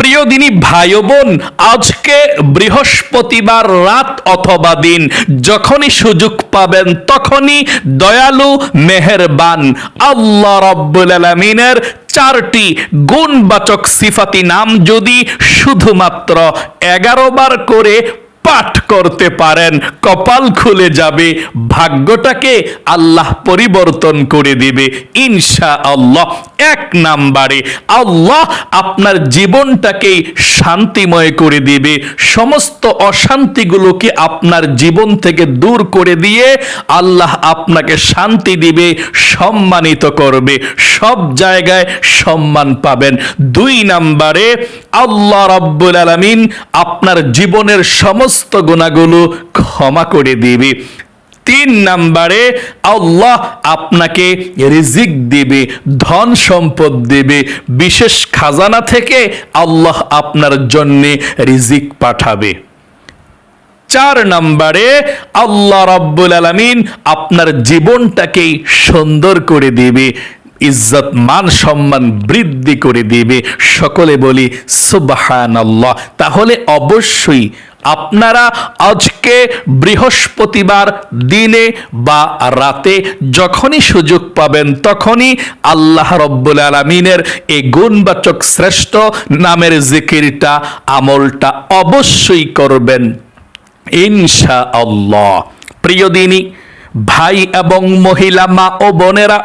প্রিয় দিনী ভাই বোন, আজকে বৃহস্পতিবার রাত অথবা দিন, যখনই সুযোগ পাবেন তখনই দয়ালু, মেহেরবান, আল্লাহ রব্বুল আলমিনের চারটি গুণবাচক সিফাতি নাম যদি শুধুমাত্র এগারো বার করে পাঠ করতে পারেন, কপাল খুলে যাবে, ভাগ্যটাকে আল্লাহ পরিবর্তন করে দিবে ইনশা আল্লাহ এক নাম্বারে, আল্লাহ আপনার জীবনটাকেই শান্তিময় করে দিবে, সমস্ত অশান্তিগুলোকে আপনার জীবন থেকে দূর করে দিয়ে আল্লাহ আপনাকে শান্তি দিবে, সম্মানিত করবে, সব জায়গায় সম্মান পাবেন। দুই নাম্বারে, আল্লাহ রব্বুল আলমিন আপনার জীবনের সমস্ত গুণাগুলো ক্ষমা করে দিবে। তিন নাম্বারে আল্লাহ আপনাকে রিজিক দিবে, ধন সম্পদ দিবে। বিশেষ খাজানা থেকে আল্লাহ আপনার জন্য রিজিক পাঠাবে। চার নম্বরে আল্লাহ রাব্বুল আলামিন আপনার জীবনটাকেই সুন্দর করে দিবে, ইজ্জত, মান সম্মান বৃদ্ধি করে দিবে। সকলে বলি সুবহান আল্লাহ তাহলে অবশ্যই আপনারা আজকে বৃহস্পতিবার দিনে বা রাতে যখনই সুযোগ পাবেন তখনই আল্লাহ রব্বুল আলমিনের এই গুণবাচক শ্রেষ্ঠ নামের জিকিরটা, আমলটা অবশ্যই করবেন। ইনশা আল্লাহ প্রিয় দিনী, ভাই এবং মহিলা, মা ও বোনেরা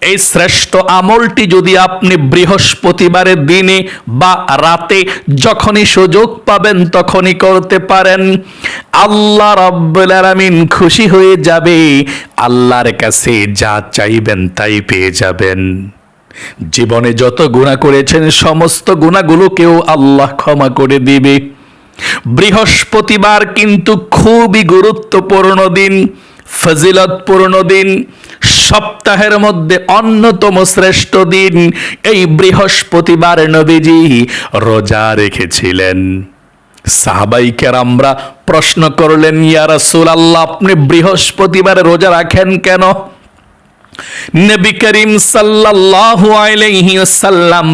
এই শ্রেষ্ঠ আমলটি যদি আপনি বৃহস্পতিবারের দিনে বা রাতে যখনই সুযোগ পাবেন তখনই করতে পারেন। আল্লাহ রব্বুল আলামিন খুশি হয়ে যাবে। আল্লাহর কাছে যা চাইবেন তাই পেয়ে যাবেন। জীবনে যত গুণা করেছেন, সমস্ত গুণাগুলোকেও আল্লাহ ক্ষমা করে দিবে। বৃহস্পতিবার কিন্তু খুবই গুরুত্বপূর্ণ দিন। ফজিলতপূর্ণ দিন, সপ্তাহের মধ্যে অন্যতম শ্রেষ্ঠ দিন। এই বৃহস্পতিবার নবীজি রোজা রেখেছিলেন। সাহাবাই কেরামরা প্রশ্ন করলেন, ইয়া রাসূল আল্লাহ আপনি বৃহস্পতিবার রোজা রাখেন কেন? করিম সাল্লাল্লাহু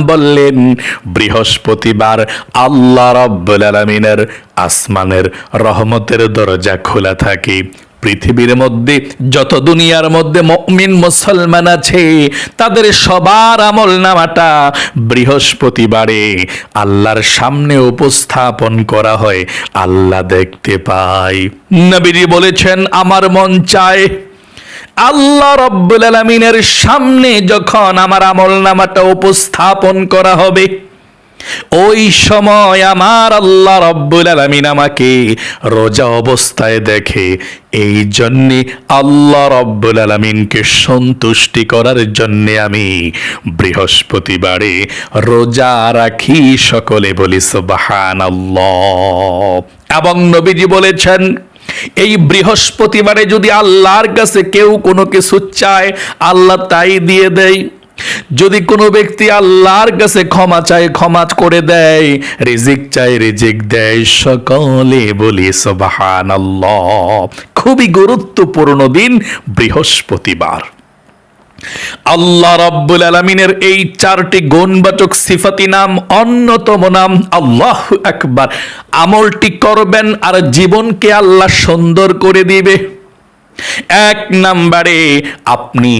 বললেন, বৃহস্পতিবার আল্লাহ রাব্বুল আসমানের রহমতের দরজা খোলা থাকে। পৃথিবীর মধ্যে, যত দুনিয়ার মধ্যে মুমিন মুসলমান আছে, তাদের সবার আমল নামাটা বৃহস্পতিবারে আল্লাহর সামনে উপস্থাপন করা হয়। আল্লাহ দেখতে পায় নবীজি বলেছেন, আমার মন চায় আল্লাহ রব্বুল আলমিনের সামনে যখন আমার আমল নামাটা উপস্থাপন করা হবে ওই সময় আমার আল্লাহ রব্বুল আলমিন আমাকে রোজা অবস্থায় দেখে, এই জন্যে আল্লাহ রব্বুল আলমিনকে সন্তুষ্টি করার জন্যে আমি বৃহস্পতিবারে রোজা রাখি সকলে বলি সুবাহান এবং নবীজি বলেছেন, এই বৃহস্পতিবারে যদি আল্লাহর কাছে কেউ কোনো কিছু চায়, আল্লাহ তাই দিয়ে দেয়। যদি কোনো ব্যক্তি আল্লাহর কাছে ক্ষমা চায়, ক্ষমা করে দেয়, রিজিক চায়, রিজিক দেয়, সকলে বলি সবাহান খুবই গুরুত্বপূর্ণ দিন বৃহস্পতিবার। আল্লাহ রব্বুল আলমিনের এই চারটি গুণবাচক সিফাতি নাম অন্যতম নাম আল্লাহ একবার আমলটি করবেন আর জীবনকে আল্লাহ সুন্দর করে দিবে। এক নাম্বারে আপনি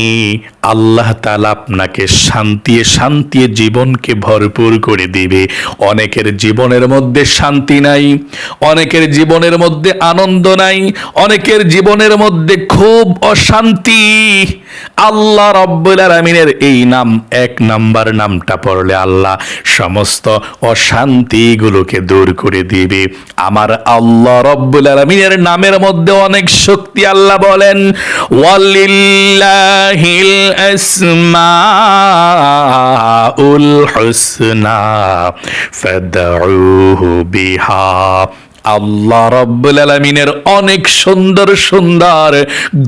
আল্লাহ তালা আপনাকে শান্তি শান্তি জীবনকে ভরপুর করে দিবে। অনেকের জীবনের মধ্যে শান্তি নাই, অনেকের জীবনের মধ্যে আনন্দ নাই, অনেকের জীবনের মধ্যে খুব অশান্তি। আল্লাহ রব্বুল আলমিনের এই নাম, এক নাম্বার নামটা পড়লে আল্লাহ সমস্ত অশান্তিগুলোকে দূর করে দিবে। আমার আল্লাহ রব্বুল আলমিনের নামের মধ্যে অনেক শক্তি আল্লাহ বলেন, ওয়ালিল্লাহিল আসমাউল হুসনা ফাদউহু বিহা আল্লাহ রব্বুল আলমিনের অনেক সুন্দর সুন্দর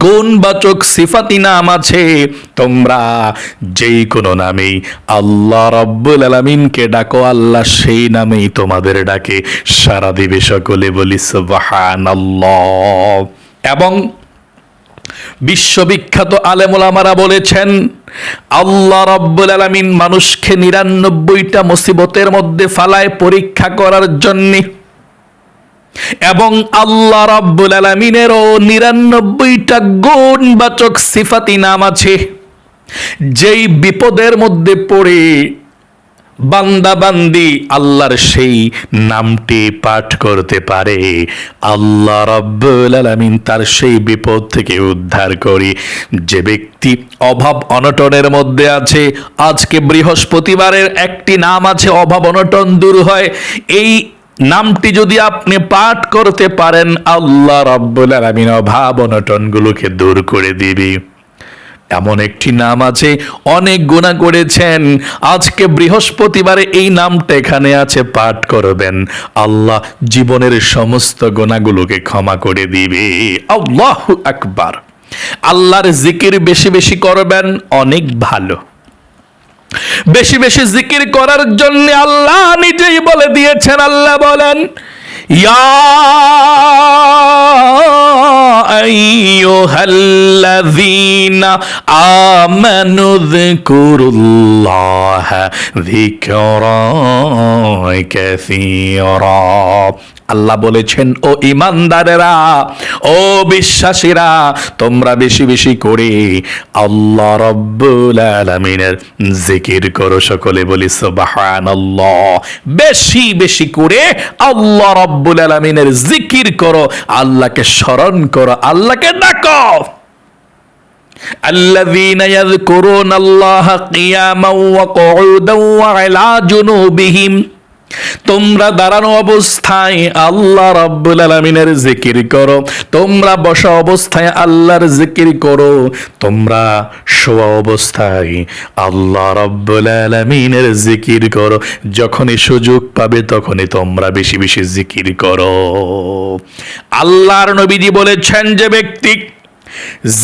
গুণবাচক সিফাতি নাম আছে। তোমরা যেই কোনো নামেই আল্লাহ রব্বুল আলমিনকে ডাকো, আল্লাহ সেই নামেই তোমাদের ডাকে। সারা দিবে সকলে বলি সুবহান এবং বিশ্ববিখ্যাত আলেমুলামারা বলেছেন, আল্লাহ রব্বুল আলামিন মানুষকে নিরানব্বইটা মুসিবতের মধ্যে ফালায় পরীক্ষা করার জন্যে এবং আল্লাহ রাব্বুল আলামিনেরও নিরানব্বইটা গুণবাচক সিফাতি নাম আছে। যেই বিপদের মধ্যে পড়ে বান্দা বান্দি আল্লাহর সেই নামটি পাঠ করতে পারে। আল্লাহ রব্বুল আলামিন তার সেই বিপদ থেকে উদ্ধার করে। যে ব্যক্তি অভাব অনটনের মধ্যে আছে, আজকে বৃহস্পতিবারের একটি নাম আছে, অভাব অনটন দূর হয়। এই নামটি যদি আপনি পাঠ করতে পারেন, আল্লাহ রব্বুল আলামিন অভাব অনটনগুলোকে দূর করে দিবে। এমন একটি নাম আছে, অনেক গুণা করেছেন। আজকে বৃহস্পতিবারে এই নামটা এখানে আছে, পাঠ করবেন। আল্লাহ জীবনের সমস্ত গুণাগুলোকে ক্ষমা করে দিবে। আল্লাহ আকবার। আল্লাহর জিকির বেশি বেশি করবেন, অনেক ভালো। বেশি বেশি জিকির করার জন্য আল্লাহ নিজেই বলে দিয়েছেন, আল্লাহ বলেন يا أيها الذين آمنوا اذكروا الله ذكرًا আল্লাহ বলেছেন ও ইমানদারেরা ও বিশ্বাসীরা তোমরা বেশি বেশি করে আল্লাহ রব্বুল আলামিনের জিকির করো সকলে বলি সুবহানাল্লাহ বেশি বেশি করে আল্লাহ রব্বুল আলামিনের জিকির করো আল্লাহকে স্মরণ করো আল্লাহকে ডাকো الذين يذكرون الله قياما وقعودا وعلى جنوبهم তোমরা দাঁড়ানো অবস্থায় আল্লাহ রাব্বুল আলামিনের জিকির করো। তোমরা বসা অবস্থায় আল্লাহর জিকির করো। তোমরা শোয়া অবস্থায় আল্লাহ রাব্বুল আলামিনের জিকির করো। যখনই সুযোগ পাবে তখনই তোমরা বেশি বেশি জিকির করো। আল্লাহর নবীজি বলেছেন যে ব্যক্তি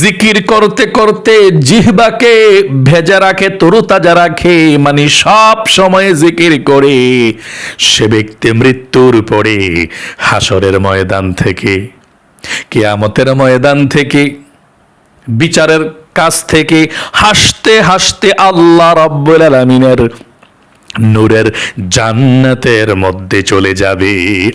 জিকির করতে করতে জিহবাকে ভেজা রাখে, তরুতাজা রাখে মানে সব সময় জিকির করে। সে ব্যক্তি মৃত্যুর পরে হাসরের ময়দান থেকে, কেয়ামতের ময়দান থেকে, বিচারের কাছ থেকে হাসতে হাসতে আল্লাহ রব্বুল আলমিনের নূরের জান্নাতের মধ্যে চলে যাবে।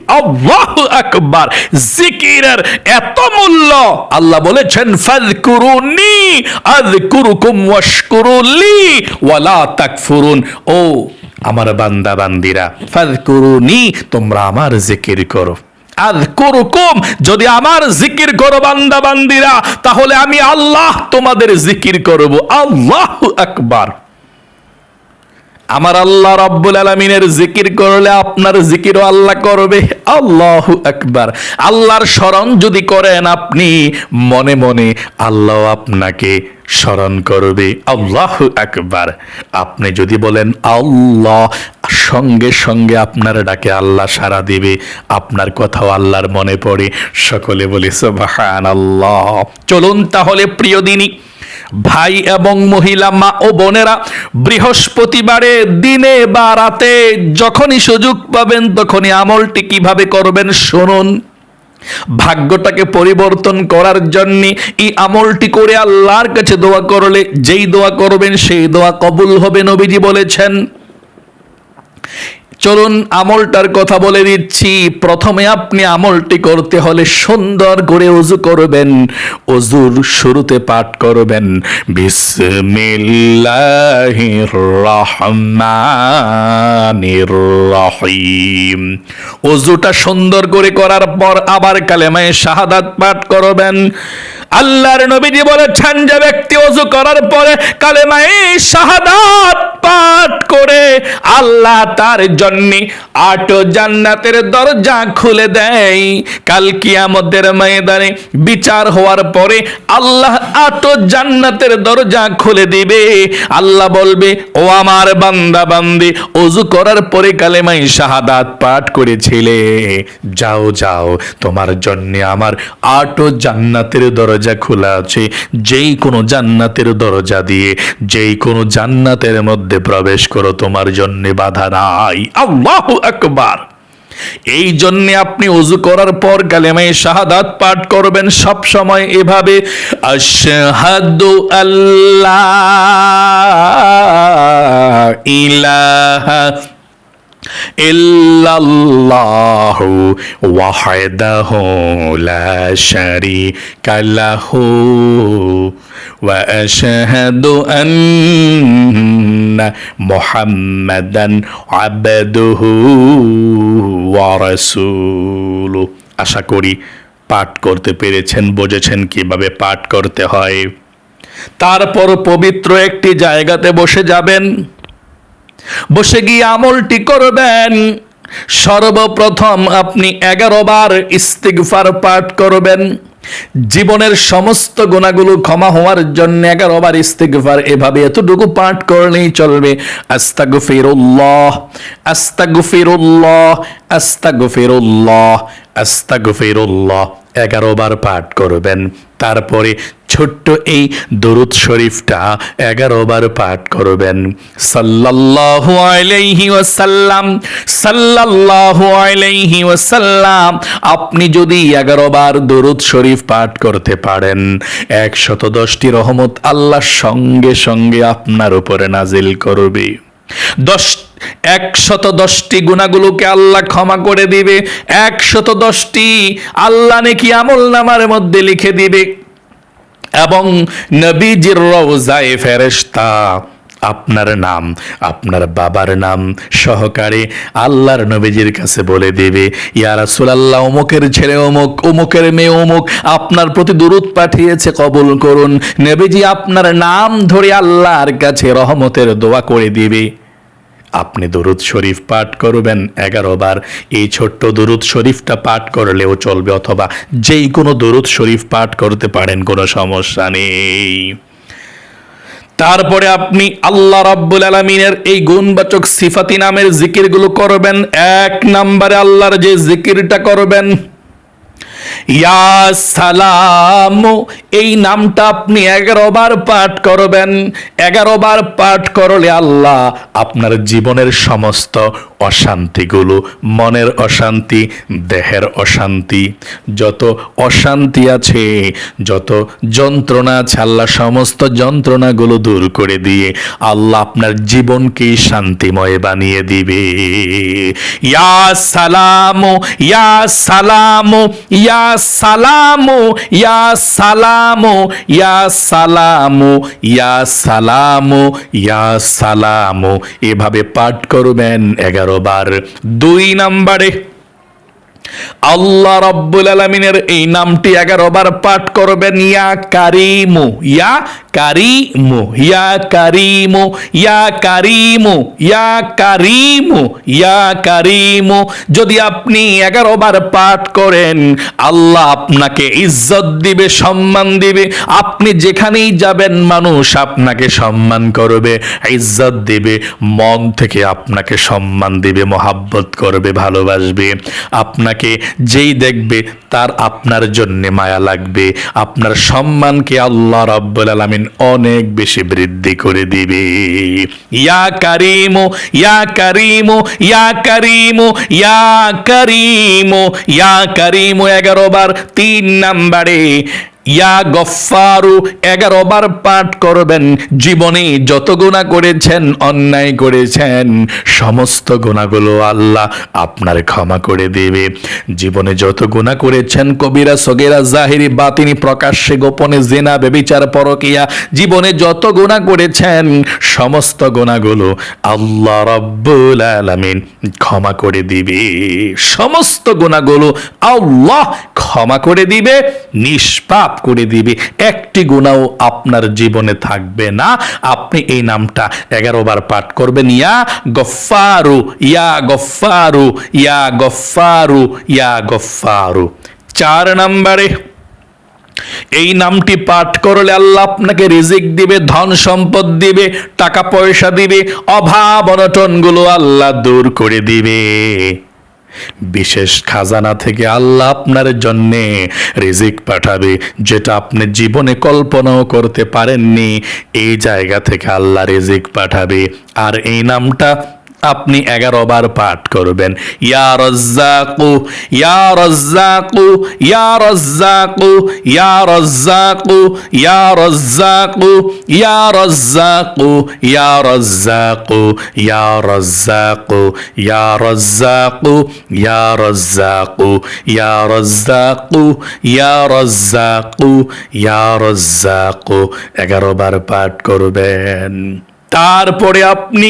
আল্লাহু আকবার, জিকিরের এত মূল্য। আল্লাহ বলেছেন, ফাযকুরুনি, আযকুরুকুম ওয়াশকুরুলি, ওয়ালা তাকফুরুন। ও আমার বান্দা বান্দিরা ফাযকুরুনি, তোমরা আমার জিকির করো। আযকুরুকুম, যদি আমার জিকির করো বান্দা বান্দিরা তাহলে আমি আল্লাহ তোমাদের জিকির করব। আল্লাহু আকবার। আমার আল্লাহ রাব্বুল আলমিনের জিকির করলে আপনার জিকিরও আল্লাহ করবে। আল্লাহ আকবার। আল্লাহর স্মরণ যদি করেন আপনি, মনে মনে আল্লাহ আপনাকে স্মরণ করবে। আল্লাহ আকবার। আপনি যদি বলেন, আল্লাহ, সঙ্গে সঙ্গে আপনার ডাকে আল্লাহ সারা দিবে। আপনার কথাও আল্লাহর মনে পড়ে। সকলে বলি সুবহান আল্লাহ চলুন তাহলে প্রিয় দিনী ভাই এবং মহিলা, মা ও বোনেরা, বৃহস্পতিবারে দিনে বা রাতে যখনই সুযোগ পাবেন তখনই আমলটি কীভাবে করবেন শুনুন। ভাগ্যটাকে পরিবর্তন করার জন্য এই আমলটি করে আল্লাহর কাছে দোয়া করলে যেই দোয়া করবেন সেই দোয়া কবুল হবে, নবীজি বলেছেন। চলুন আমলটার কথা বলে দিচ্ছি। প্রথমে আপনি আমলটি করতে হলে সুন্দর করে অজু করবেন। অজুর শুরুতে পাঠ করবেন। বিসমিল্লাহির অজুটা সুন্দর করে করার পর আবার কালেমায় শাহাদাত পাঠ করবেন। আল্লাহর নবীজি বলেছেন যে ব্যক্তি অজু করার পরে কালেমায় শাহাদাত পাঠ করে আল্লাহ তার জন্য আট জান্নাতের দরজা খুলে দেয়। কাল কিয়ামতের ময়দানে বিচার হওয়ার পরে আল্লাহ আট জান্নাতের দরজা খুলে দিবে। আল্লাহ বলবে, ও আমার বান্দা বান্দি অজু করার পরে কালেমাই শাহাদাত পাঠ করেছিলে। যাও যাও, তোমার জন্য আমার আট জান্নাতের দরজা খোলা আছে। যেই কোনো জান্নাতের দরজা দিয়ে, যেই কোনো জান্নাতের মধ্যে প্রবেশ করো, তোমার জন্য বাধা নাই। আল্লাহু আকবার। এই জন্যে আপনি উজু করার পর কালেমায় শাহাদাত পাঠ করবেন সব সময় এভাবে আল্লাহ ইলাহা ইল্লাল্লাহু লা আন্না মুহাম্মাদান আবদুহু ওয়া রাসূলুহু আশা করি পাঠ করতে পেরেছেন, বুঝেছেন কীভাবে পাঠ করতে হয়। তারপর পবিত্র একটি জায়গাতে বসে যাবেন। বসে গিয়ে আমলটি করবেন। সর্বপ্রথম আপনি এগারো বার ইস্তিগফার পাঠ করবেন। জীবনের সমস্ত গুণাগুলো ক্ষমা হওয়ার জন্য এগারো বার ইস্তিগফার, এভাবে এতটুকু পাঠ করলেই চলবে। আস্তাগফিরুল্লাহ আস্তাগফিরুল্লাহ আস্তাগফিরুল্লাহ আস্তাগফিরুল্লাহ। এগারো বার পাঠ করবেন। তারপরে ছোট্ট এই দরুদ শরীফটা এগারো বার পাঠ করবেন। সাল্লাল্লাহু আলাইহি ওয়াসাল্লাম, সাল্লাল্লাহু আলাইহি ওয়াসাল্লাম, আপনি যদি এগারো বার দরুদ শরীফ পাঠ করতে পারেন একশত দশটি রহমত আল্লাহ সঙ্গে সঙ্গে আপনার উপরে নাজিল করবে। দশ একশত দশটি গুণাগুলোকে আল্লাহ ক্ষমা করে দিবে একশত দশটি আল্লাহ নাকি আমল নামার মধ্যে লিখে দিবে। এবং নবীজির রওজায়ে ফেরেশতা, আপনার নাম, আপনার বাবার নাম সহকারে আল্লাহর নবীজির কাছে বলে দেবে ইয়ারা সুলাল্লাহ অমুকের ছেলে অমুক, অমুকের মেয়ে অমুক, আপনার প্রতি দূরত পাঠিয়েছে, কবুল করুন। নবীজি আপনার নাম ধরে আল্লাহর কাছে রহমতের দোয়া করে দিবে। আপনি দরুদ শরীফ পাঠ করবেন এগারো বার। এই ছোট্ট দরুদ শরীফটা পাঠ করলেও চলবে অথবা যেই কোনো দরুদ শরীফ পাঠ করতে পারেন, কোনো সমস্যা নেই। তারপরে আপনি আল্লাহ রাব্বুল আলমিনের এই গুণবাচক সিফাতি নামের জিকিরগুলো করবেন। এক নম্বরে আল্লাহর যে জিকিরটা করবেন ইয়া সালাম, এই নামটা আপনি এগারো বার পাঠ করবেন। এগারো বার পাঠ করলে আল্লাহ আপনার জীবনের সমস্ত অশান্তিগুলো, মনের অশান্তি, দেহের অশান্তি। যত অশান্তি আছে, যত যন্ত্রণা আছে, আল্লাহ সমস্ত যন্ত্রণাগুলো দূর করে দিয়ে আল্লাহ আপনার জীবনকে শান্তিময় বানিয়ে দিবে। ইয়া সালামো ইয়া সালামো ইয়া সালামো ইয়া সালামো ইয়া সালামো ইয়া সালামো ইয়া সালামো। এভাবে পাঠ করবেন এগারো বার দুই নাম্বারে, আল্লাহ রব্বুল আলমিনের এই নামটি এগারো বার পাঠ করবেন, ইয়া কারিমু, ইয়া কারিমু ইয়া কারিমু ইয়া কারিমু ইয়া কারিমু ইয়া কারিমু যদি আপনি এগারো বার পাঠ করেন আল্লাহ আপনাকে ইজ্জত দিবে সম্মান দিবে। আপনি যেখানেই যাবেন, মানুষ আপনাকে সম্মান করবে, ইজ্জত দিবে, মন থেকে আপনাকে সম্মান দিবে, মহাব্বত করবে, ভালোবাসবে। আপনাকে যেই দেখবে, তার আপনার জন্য মায়া লাগবে। আপনার সম্মানকে আল্লাহ রাব্বুল আলামিন অনেক বেশি বৃদ্ধি করে দিবে। ইয়া কারিমো ইয়া কারিমো ইয়া কারিমো ইয়া কারিমো ইয়া কারিমো এগারো বার তিন নাম্বারে ইয়া গফারু এগারো বার পাঠ করবেন। জীবনে যত গুণা করেছেন, অন্যায় করেছেন, সমস্ত গুণাগুলো আল্লাহ আপনার ক্ষমা করে দেবে। জীবনে যত গুণা করেছেন, কবিরা, সগেরা, জাহিরি, বাতিনি, প্রকাশ্যে, গোপনে, জেনা বেবিচার পরকিয়া, জীবনে যত গুণা করেছেন, সমস্ত গুণাগুলো আল্লাহ রব্বুল আলামিন ক্ষমা করে দিবে। সমস্ত গুণাগুলো আল্লাহ ক্ষমা করে দিবে, নিষ্পাপ করে দিবে। একটি গুণাও আপনার জীবনে থাকবে না। আপনি এই নামটা এগারো বার পাঠ করবেন। ইয়া গফারু ইয়া গফারু ইয়া গফারু ইয়া গফারু চার নম্বরে, এই নামটি পাঠ করলে আল্লাহ আপনাকে রিজিক দিবে, ধন সম্পদ দিবে, টাকা পয়সা দিবে, অভাব অনটনগুলো আল্লাহ দূর করে দিবে। বিশেষ খাজানা থেকে আল্লাহ আপনার জন্যে রিজিক পাঠাবে, যেটা আপনি জীবনে কল্পনাও করতে পারেননি। এই জায়গা থেকে আল্লাহ রিজিক পাঠাবে। আর এই নামটা আপনি এগারো বার পাঠ করবেন ইয়া রজ্জাকু ইয়া রজ্জাকু ইয়া রজ্জাকু ইয়া রজ্জাকু ইয়া রজ্জাকু ইয়া রজ্জাকু ইয়া রজ্জাকু ইয়া রজ্জাকু ইয়া রজ্জাকু ইয়া রজ্জাকু ইয়া রজ্জাকু ইয়া রজ্জাকু ইয়া রজ্জাকু এগারো বার পাঠ করবেন তারপরে আপনি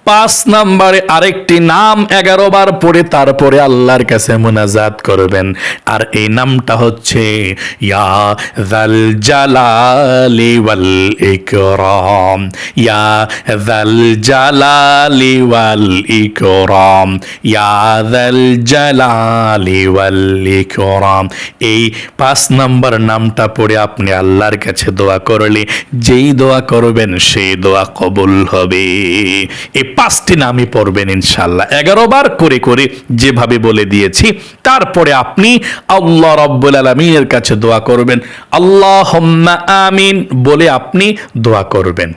পাঁচ নম্বরে আরেকটি নাম এগারো বার পড়ে তারপরে আল্লাহর কাছে মোনাজাত করবেন। আর এই নামটা হচ্ছে, ইয়া জাল জালালি ওয়াল ইকরাম। ইয়া জাল জালালি ওয়াল ইকরাম। ইয়া জাল জালালি ওয়াল ইকরাম। এই পাঁচ নম্বর নামটা পড়ে আপনি আল্লাহর কাছে দোয়া করলে, যেই দোয়া করবেন সেই দোয়া কবুল হবে। পাঁচটি নামই পড়বেন ইনশাল্লাহ এগারো বার করে করে যেভাবে বলে দিয়েছি, তারপরে আপনি আল্লাহ রব্বুল আলমিনের কাছে দোয়া করবেন। আল্লাহ আমিন বলে আপনি দোয়া করবেন।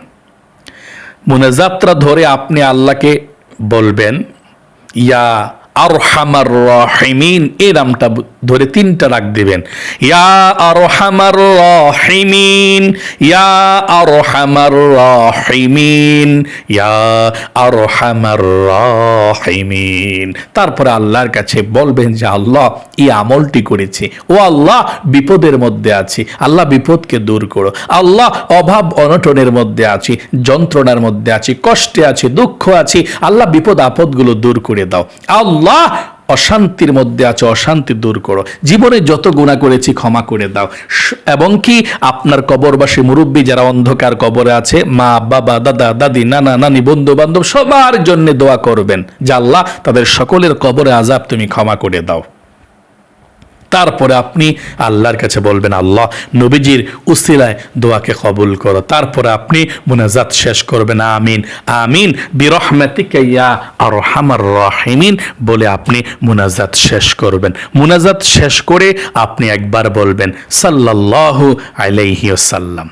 মনে যাত্রা ধরে আপনি আল্লাহকে বলবেন, ইয়া আর হামার রহিমিন, এই নামটা ধরে তিনটা রাখ দিবেন। ইয়া আর হামার রহিমিন, ইয়া আর হামার রহিমিন, ইয়া আর হামার রহিমিন। তারপরে আল্লাহর কাছে বলবেন যে, আল্লাহ, এই আমলটি করেছি। ও আল্লাহ, বিপদের মধ্যে আছি। আল্লাহ, বিপদকে দূর করো। আল্লাহ, অভাব অনটনের মধ্যে আছি। যন্ত্রণার মধ্যে আছি। কষ্টে আছি, দুঃখ আছি। আল্লাহ, বিপদ আপদগুলো দূর করে দাও। আল্লাহ অশান্তির মধ্যে আছো, অশান্তি দূর করো। জীবনে যত গুণা করেছি ক্ষমা করে দাও। এবং কি, আপনার কবরবাসী মুরব্বী যারা অন্ধকার কবরে আছে, মা, বাবা, দাদা, দাদি, নানা, নানি বন্ধু বান্ধব সবার জন্য দোয়া করবেন। যে আল্লাহ, তাদের সকলের কবরে আজাব তুমি ক্ষমা করে দাও। তারপরে আপনি আল্লাহর কাছে বলবেন, আল্লাহ, নবীজির উসিলায় দোয়াকে কবুল করো। তারপরে আপনি মোনাজাত শেষ করবেন, আমিন। আমিন বিরহমাতিকাইয়া আর হামার রাহিমিন। বলে আপনি মোনাজাত শেষ করবেন। মোনাজাত শেষ করে আপনি একবার বলবেন সাল্লাহ আলাইহি ওয়াসাল্লাম।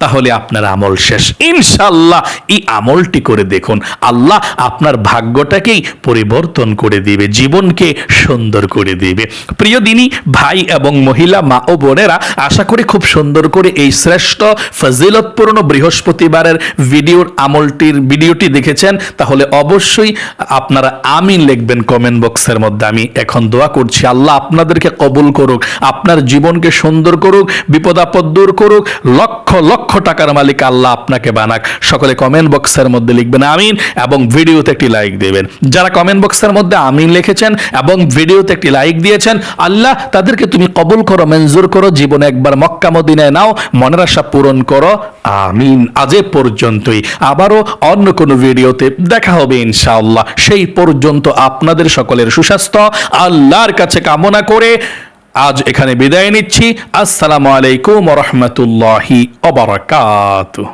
তাহলে আপনার আমল শেষ। ইনশাল্লাহ এই আমলটি করে দেখুন। আল্লাহ আপনার ভাগ্যটাকেই পরিবর্তন করে দিবে, জীবনকে সুন্দর করে দিবে। প্রিয় দিনী, ভাই এবং মহিলা, মা ও বোনেরা, আশা করি খুব সুন্দর করে এই শ্রেষ্ঠ, ফজিলতপূর্ণ বৃহস্পতিবারের ভিডিওর আমলটির ভিডিওটি দেখেছেন। তাহলে অবশ্যই আপনারা আমিন লিখবেন কমেন্ট বক্সের মধ্যে। আমি এখন দোয়া করছি, আল্লাহ আপনাদেরকে কবুল করুক, আপনার জীবনকে সুন্দর করুক, বিপদ আপদ দূর করুক, লক্ষ লক্ষ টাকার মালিক আল্লাহ আপনাকে বানাক। সকলে কমেন্ট বক্সের মধ্যে লিখবেন আমিন এবং ভিডিওতে একটি লাইক দেবেন। যারা কমেন্ট বক্সের মধ্যে আমিন লিখেছেন এবং ভিডিওতে একটি লাইক দিয়েছেন, আল্লাহ তাদেরকে তুমি কবুল করো, মঞ্জুর করো, জীবনে একবার মক্কা মদিনায় নাও, মনের আশা পূরণ করো, আমিন। আজ পর্যন্তই। আবারও অন্য কোনো ভিডিওতে দেখা হবে ইনশাআল্লাহ। সেই পর্যন্ত আপনাদের সকলের সুস্বাস্থ্য, আল্লাহর কাছে কামনা করে আজ এখানে বিদায় নিচ্ছি। আসসালামু আলাইকুম রহমতুল্লাহি অবরাকাতুহ